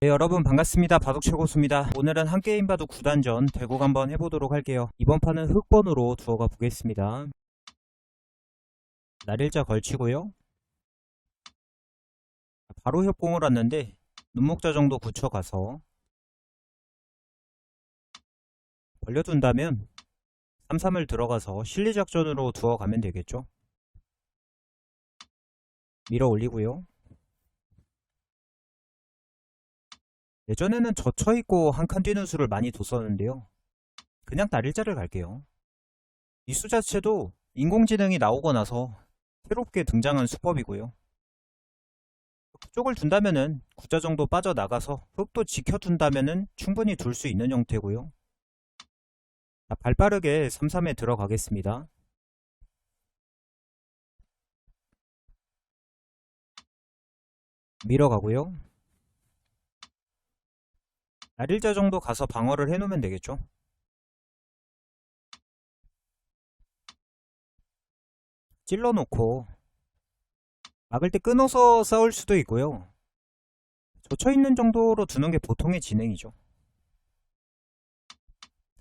네, 여러분 반갑습니다. 바둑 최고수입니다. 오늘은 한 게임 바둑 9단전 대국 한번 해보도록 할게요. 이번 판은 흑번으로 두어가 보겠습니다. 날일자 걸치고요. 바로 협공을 왔는데 눈목자 정도 굳혀가서 벌려둔다면 3-3을 들어가서 실리작전으로 두어가면 되겠죠. 밀어 올리고요. 예전에는 젖혀 있고 한 칸 뛰는 수를 많이 뒀었는데요. 그냥 날 일자를 갈게요. 이 수 자체도 인공지능이 나오고 나서 새롭게 등장한 수법이고요. 그쪽을 둔다면은 구자 정도 빠져나가서 흙도 지켜둔다면은 충분히 둘 수 있는 형태고요. 자, 발빠르게 3-3에 들어가겠습니다. 밀어가고요. 날일자 정도 가서 방어를 해놓으면 되겠죠. 찔러놓고 막을 때 끊어서 싸울 수도 있고요. 젖혀있는 정도로 두는 게 보통의 진행이죠.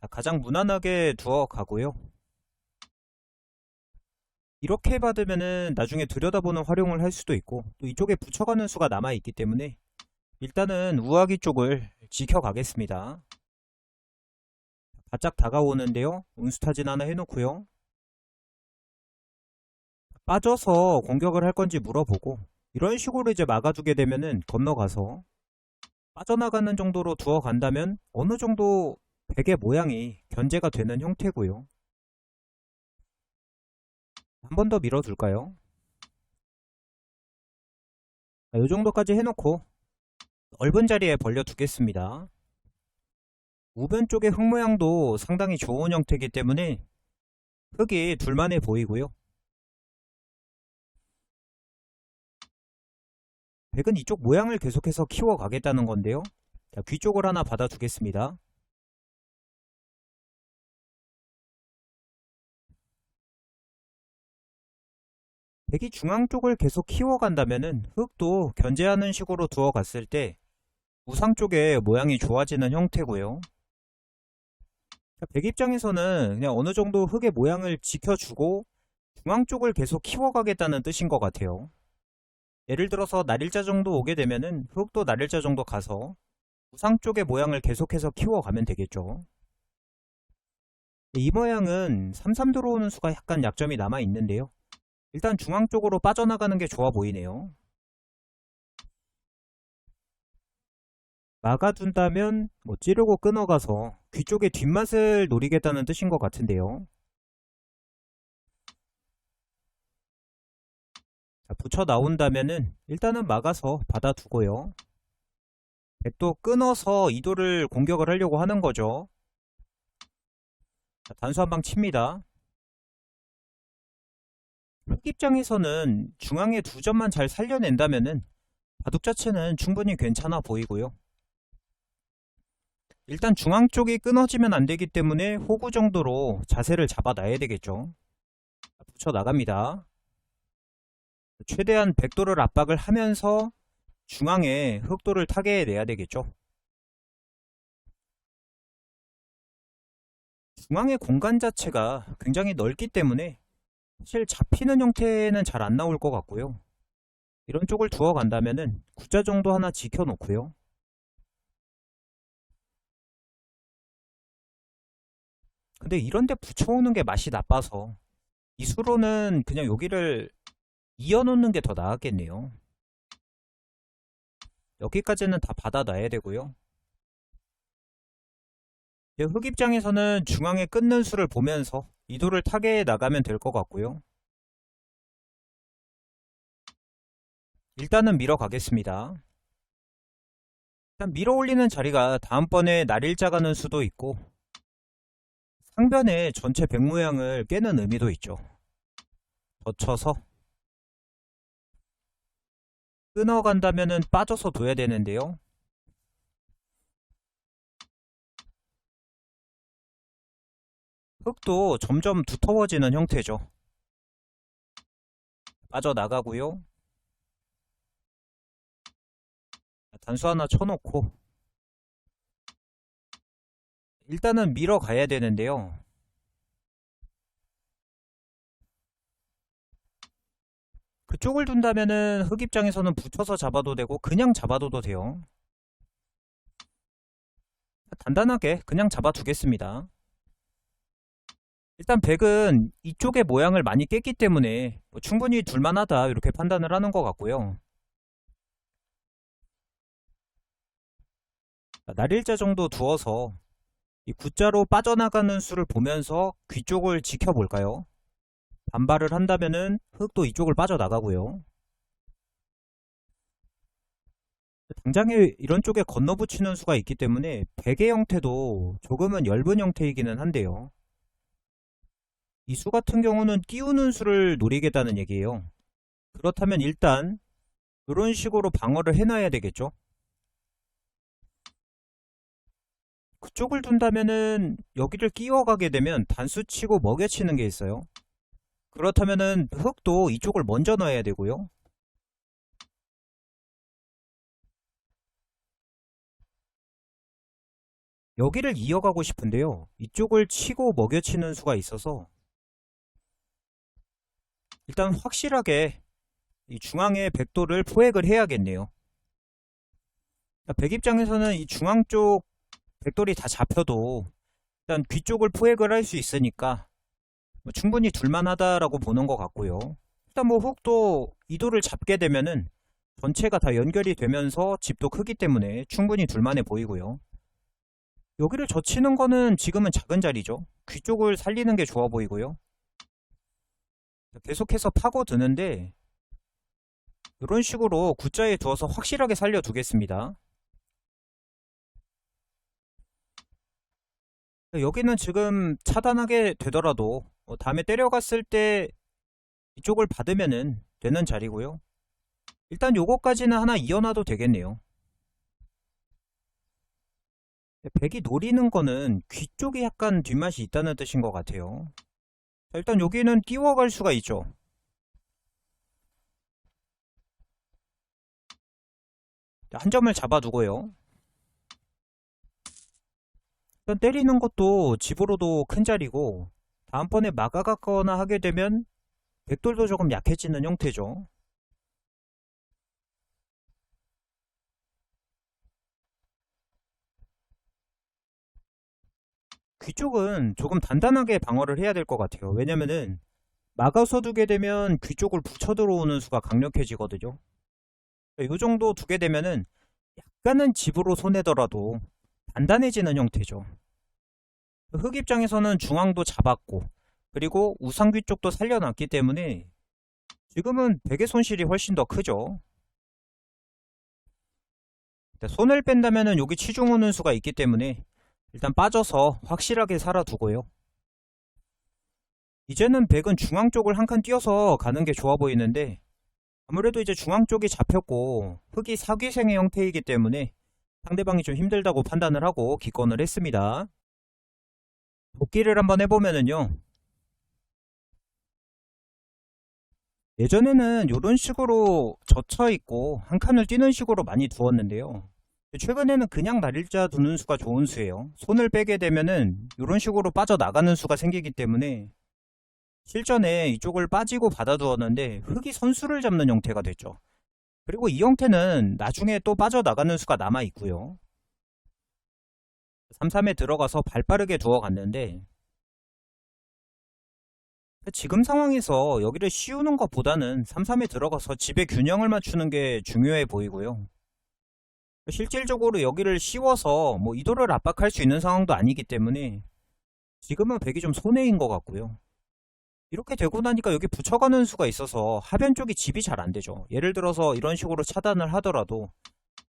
자, 가장 무난하게 두어 가고요. 이렇게 받으면은 나중에 들여다보는 활용을 할 수도 있고 또 이쪽에 붙여가는 수가 남아있기 때문에 일단은 우아기 쪽을 지켜가겠습니다. 바짝 다가오는데요. 운수타진 하나 해놓고요. 빠져서 공격을 할 건지 물어보고 이런 식으로 이제 막아두게 되면은 건너가서 빠져나가는 정도로 두어 간다면 어느 정도 베개 모양이 견제가 되는 형태고요. 한 번 더 밀어둘까요? 이 정도까지 해놓고 넓은 자리에 벌려 두겠습니다. 우변 쪽의 흙 모양도 상당히 좋은 형태이기 때문에 흙이 둘만해 보이고요. 백은 이쪽 모양을 계속해서 키워가겠다는 건데요. 자, 귀 쪽을 하나 받아 두겠습니다. 백이 중앙 쪽을 계속 키워간다면은 흙도 견제하는 식으로 두어 갔을 때 우상 쪽의 모양이 좋아지는 형태고요. 백 입장에서는 그냥 어느 정도 흙의 모양을 지켜주고 중앙 쪽을 계속 키워가겠다는 뜻인 것 같아요. 예를 들어서 날일자 정도 오게 되면은 흙도 날일자 정도 가서 우상 쪽의 모양을 계속해서 키워가면 되겠죠. 이 모양은 3-3 들어오는 수가 약간 약점이 남아 있는데요. 일단 중앙 쪽으로 빠져나가는 게 좋아 보이네요. 막아둔다면 뭐 찌르고 끊어가서 귀 쪽의 뒷맛을 노리겠다는 뜻인 것 같은데요. 자, 붙여 나온다면은 일단은 막아서 받아두고요. 백도 끊어서 이도를 공격을 하려고 하는 거죠. 자, 단수 한 방 칩니다. 흑 입장에서는 중앙에 두 점만 잘 살려낸다면은 바둑 자체는 충분히 괜찮아 보이고요. 일단 중앙 쪽이 끊어지면 안 되기 때문에 호구 정도로 자세를 잡아놔야 되겠죠. 붙여 나갑니다. 최대한 백도를 압박을 하면서 중앙에 흑도를 타게 내야 되겠죠. 중앙의 공간 자체가 굉장히 넓기 때문에 사실 잡히는 형태는 잘 안 나올 것 같고요. 이런 쪽을 두어 간다면은 구자 정도 하나 지켜 놓고요. 근데 이런데 붙여오는 게 맛이 나빠서 이 수로는 그냥 여기를 이어놓는 게 더 나았겠네요. 여기까지는 다 받아놔야 되고요. 흑 입장에서는 중앙에 끊는 수를 보면서 이도를 타게 나가면 될 것 같고요. 일단은 밀어 가겠습니다. 일단 밀어 올리는 자리가 다음번에 날일자 가는 수도 있고 상변의 전체 백 모양을 깨는 의미도 있죠. 젖혀서 끊어간다면은 빠져서 둬야 되는데요. 흙도 점점 두터워지는 형태죠. 빠져나가고요. 단수 하나 쳐놓고 일단은 밀어 가야 되는데요. 그쪽을 둔다면은 흑 입장에서는 붙여서 잡아도 되고 그냥 잡아둬도 돼요. 단단하게 그냥 잡아두겠습니다. 일단 백은 이쪽의 모양을 많이 깼기 때문에 뭐 충분히 둘만하다 이렇게 판단을 하는 것 같고요. 날일자 정도 두어서 이 구자로 빠져나가는 수를 보면서 귀 쪽을 지켜볼까요? 반발을 한다면은 흙도 이쪽을 빠져나가고요. 당장에 이런 쪽에 건너붙이는 수가 있기 때문에 베개 형태도 조금은 엷은 형태이기는 한데요. 이 수 같은 경우는 띄우는 수를 노리겠다는 얘기예요. 그렇다면 일단 이런 식으로 방어를 해놔야 되겠죠. 그쪽을 둔다면은 여기를 끼워가게 되면 단수 치고 먹여치는 게 있어요. 그렇다면은 흙도 이쪽을 먼저 넣어야 되고요. 여기를 이어가고 싶은데요. 이쪽을 치고 먹여치는 수가 있어서 일단 확실하게 이 중앙의 백도를 포획을 해야겠네요. 백 입장에서는 이 중앙 쪽 백돌이 다 잡혀도 일단 귀 쪽을 포획을 할 수 있으니까 뭐 충분히 둘만하다라고 보는 것 같고요. 일단 뭐 훅도 이도를 잡게 되면은 전체가 다 연결이 되면서 집도 크기 때문에 충분히 둘만해 보이고요. 여기를 젖히는 거는 지금은 작은 자리죠. 귀 쪽을 살리는 게 좋아 보이고요. 계속해서 파고드는데 이런 식으로 구자에 두어서 확실하게 살려두겠습니다. 여기는 지금 차단하게 되더라도 어, 다음에 때려갔을 때 이쪽을 받으면은 되는 자리고요. 일단 요거까지는 하나 이어놔도 되겠네요. 백이 노리는 거는 귀 쪽이 약간 뒷맛이 있다는 뜻인 것 같아요. 자, 일단 여기는 띄워갈 수가 있죠. 한 점을 잡아두고요. 일단 때리는 것도 집으로도 큰 자리고 다음번에 막아갔거나 하게 되면 백돌도 조금 약해지는 형태죠. 귀 쪽은 조금 단단하게 방어를 해야 될 것 같아요. 왜냐면은 막아서 두게 되면 귀 쪽을 붙여 들어오는 수가 강력해지거든요. 이 정도 두게 되면은 약간은 집으로 손해더라도 단단해지는 형태죠. 흑 입장에서는 중앙도 잡았고 그리고 우상귀 쪽도 살려놨기 때문에 지금은 베개 손실이 훨씬 더 크죠. 손을 뺀다면 여기 치중 오는 수가 있기 때문에 일단 빠져서 확실하게 살아두고요. 이제는 백은 중앙 쪽을 한칸 띄어서 가는 게 좋아 보이는데 아무래도 이제 중앙 쪽이 잡혔고 흑이 사귀생의 형태이기 때문에 상대방이 좀 힘들다고 판단을 하고 기권을 했습니다. 복귀를 한번 해보면은요. 예전에는 이런 식으로 젖혀 있고 한 칸을 뛰는 식으로 많이 두었는데요. 최근에는 그냥 날일자 두는 수가 좋은 수예요. 손을 빼게 되면은 이런 식으로 빠져나가는 수가 생기기 때문에 실전에 이쪽을 빠지고 받아두었는데 흙이 선수를 잡는 형태가 됐죠. 그리고 이 형태는 나중에 또 빠져나가는 수가 남아 있고요. 3-3에 들어가서 발 빠르게 두어갔는데 지금 상황에서 여기를 씌우는 것보다는 3-3에 들어가서 집의 균형을 맞추는 게 중요해 보이고요. 실질적으로 여기를 씌워서 뭐 이도를 압박할 수 있는 상황도 아니기 때문에 지금은 백이 좀 손해인 것 같고요. 이렇게 되고 나니까 여기 붙여가는 수가 있어서 하변 쪽이 집이 잘 안 되죠. 예를 들어서 이런 식으로 차단을 하더라도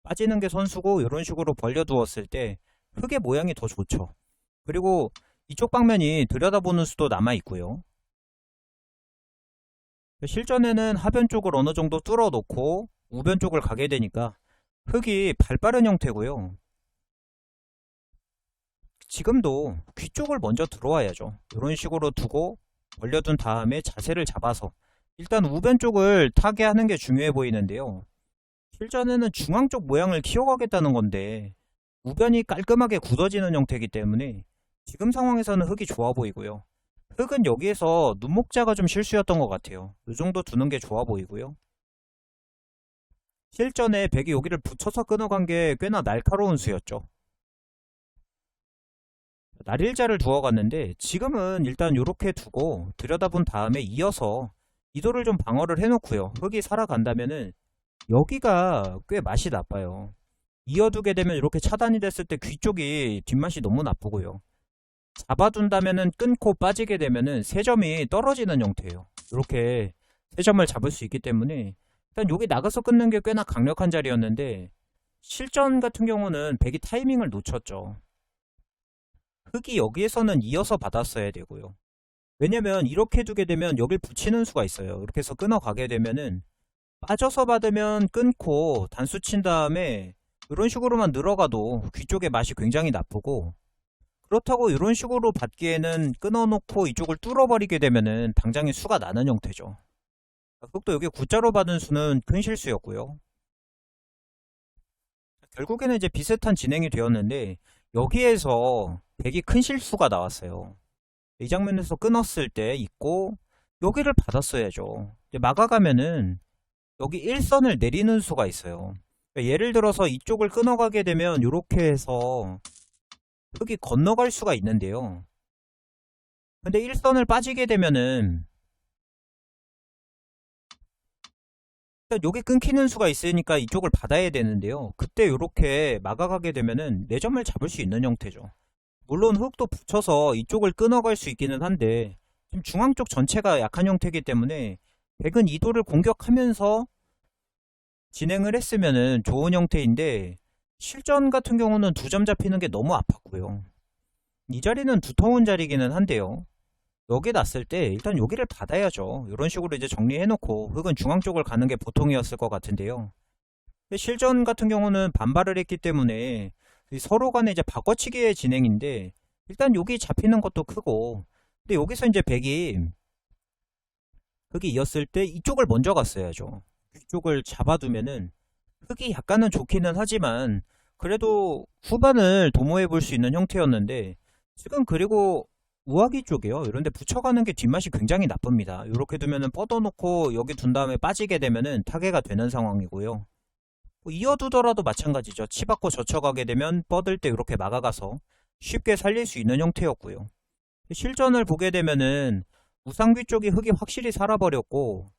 빠지는 게 선수고 이런 식으로 벌려두었을 때 흙의 모양이 더 좋죠. 그리고 이쪽 방면이 들여다보는 수도 남아 있고요. 실전에는 하변 쪽을 어느 정도 뚫어 놓고 우변 쪽을 가게 되니까 흙이 발빠른 형태고요. 지금도 귀 쪽을 먼저 들어와야죠. 이런 식으로 두고 벌려둔 다음에 자세를 잡아서 일단 우변 쪽을 타게 하는 게 중요해 보이는데요. 실전에는 중앙 쪽 모양을 키워가겠다는 건데 우변이 깔끔하게 굳어지는 형태이기 때문에 지금 상황에서는 흙이 좋아 보이고요. 흙은 여기에서 눈목자가 좀 실수였던 것 같아요. 이 정도 두는 게 좋아 보이고요. 실전에 백이 여기를 붙여서 끊어간 게 꽤나 날카로운 수였죠. 날일자를 두어갔는데 지금은 일단 이렇게 두고 들여다본 다음에 이어서 이도를 좀 방어를 해놓고요. 흙이 살아간다면은 여기가 꽤 맛이 나빠요. 이어두게 되면 이렇게 차단이 됐을 때 귀 쪽이 뒷맛이 너무 나쁘고요. 잡아둔다면은 끊고 빠지게 되면은 세 점이 떨어지는 형태예요. 이렇게 세 점을 잡을 수 있기 때문에 일단 여기 나가서 끊는 게 꽤나 강력한 자리였는데 실전 같은 경우는 백이 타이밍을 놓쳤죠. 흙이 여기에서는 이어서 받았어야 되고요. 왜냐면 이렇게 두게 되면 여길 붙이는 수가 있어요. 이렇게 해서 끊어가게 되면은 빠져서 받으면 끊고 단수 친 다음에 이런 식으로만 늘어가도 귀 쪽의 맛이 굉장히 나쁘고 그렇다고 이런 식으로 받기에는 끊어놓고 이쪽을 뚫어버리게 되면은 당장에 수가 나는 형태죠. 흙도 여기 구자로 받은 수는 큰 실수였고요. 결국에는 이제 비슷한 진행이 되었는데 여기에서 백이 큰 실수가 나왔어요. 이 장면에서 끊었을 때 있고 여기를 받았어야죠. 막아가면은 여기 1선을 내리는 수가 있어요. 그러니까 예를 들어서 이쪽을 끊어가게 되면 이렇게 해서 흙이 건너갈 수가 있는데요. 근데 1선을 빠지게 되면은 여기 끊기는 수가 있으니까 이쪽을 받아야 되는데요. 그때 이렇게 막아가게 되면은 4점을 잡을 수 있는 형태죠. 물론 흙도 붙여서 이쪽을 끊어갈 수 있기는 한데 지금 중앙 쪽 전체가 약한 형태이기 때문에 백은 이도를 공격하면서 진행을 했으면은 좋은 형태인데 실전 같은 경우는 두 점 잡히는 게 너무 아팠고요. 이 자리는 두터운 자리기는 한데요. 여기 났을 때 일단 여기를 받아야죠. 이런 식으로 이제 정리해놓고 흙은 중앙 쪽을 가는 게 보통이었을 것 같은데요. 실전 같은 경우는 반발을 했기 때문에 이 서로 간에 이제 바꿔치기의 진행인데 일단 여기 잡히는 것도 크고 근데 여기서 이제 백이 흙이 이었을 때 이쪽을 먼저 갔어야죠. 이쪽을 잡아두면은 흙이 약간은 좋기는 하지만 그래도 후반을 도모해 볼 수 있는 형태였는데 지금 그리고 우아기 쪽이요. 이런데 붙여가는 게 뒷맛이 굉장히 나쁩니다. 이렇게 두면은 뻗어놓고 여기 둔 다음에 빠지게 되면은 타개가 되는 상황이고요. 뭐 이어두더라도 마찬가지죠. 치받고 젖혀가게 되면 뻗을 때 이렇게 막아가서 쉽게 살릴 수 있는 형태였고요. 실전을 보게 되면은 우상귀 쪽이 흙이 확실히 살아버렸고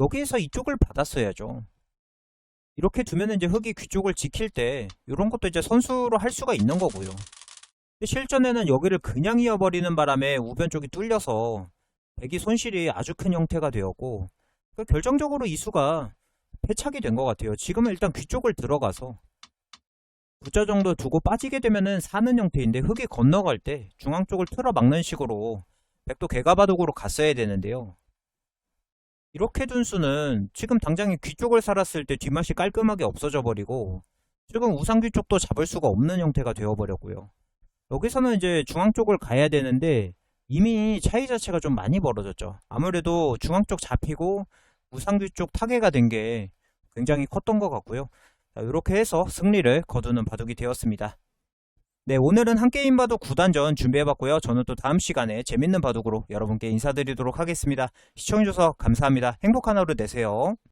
여기에서 이쪽을 받았어야죠. 이렇게 두면은 이제 흙이 귀 쪽을 지킬 때 이런 것도 이제 선수로 할 수가 있는 거고요. 실전에는 여기를 그냥 이어버리는 바람에 우변 쪽이 뚫려서 백이 손실이 아주 큰 형태가 되었고 그러니까 결정적으로 이 수가 패착이 된 것 같아요. 지금은 일단 귀 쪽을 들어가서 구자 정도 두고 빠지게 되면은 사는 형태인데 흙이 건너갈 때 중앙 쪽을 틀어 막는 식으로 백도 개가바독으로 갔어야 되는데요. 이렇게 둔 수는 지금 당장에 귀 쪽을 살았을 때 뒷맛이 깔끔하게 없어져 버리고 지금 우상귀 쪽도 잡을 수가 없는 형태가 되어버렸고요. 여기서는 이제 중앙 쪽을 가야 되는데 이미 차이 자체가 좀 많이 벌어졌죠. 아무래도 중앙 쪽 잡히고 우상귀 쪽 타개가 된 게 굉장히 컸던 것 같고요. 자, 이렇게 해서 승리를 거두는 바둑이 되었습니다. 네, 오늘은 한 게임 바둑 9단전 준비해봤고요. 저는 또 다음 시간에 재밌는 바둑으로 여러분께 인사드리도록 하겠습니다. 시청해주셔서 감사합니다. 행복한 하루 되세요.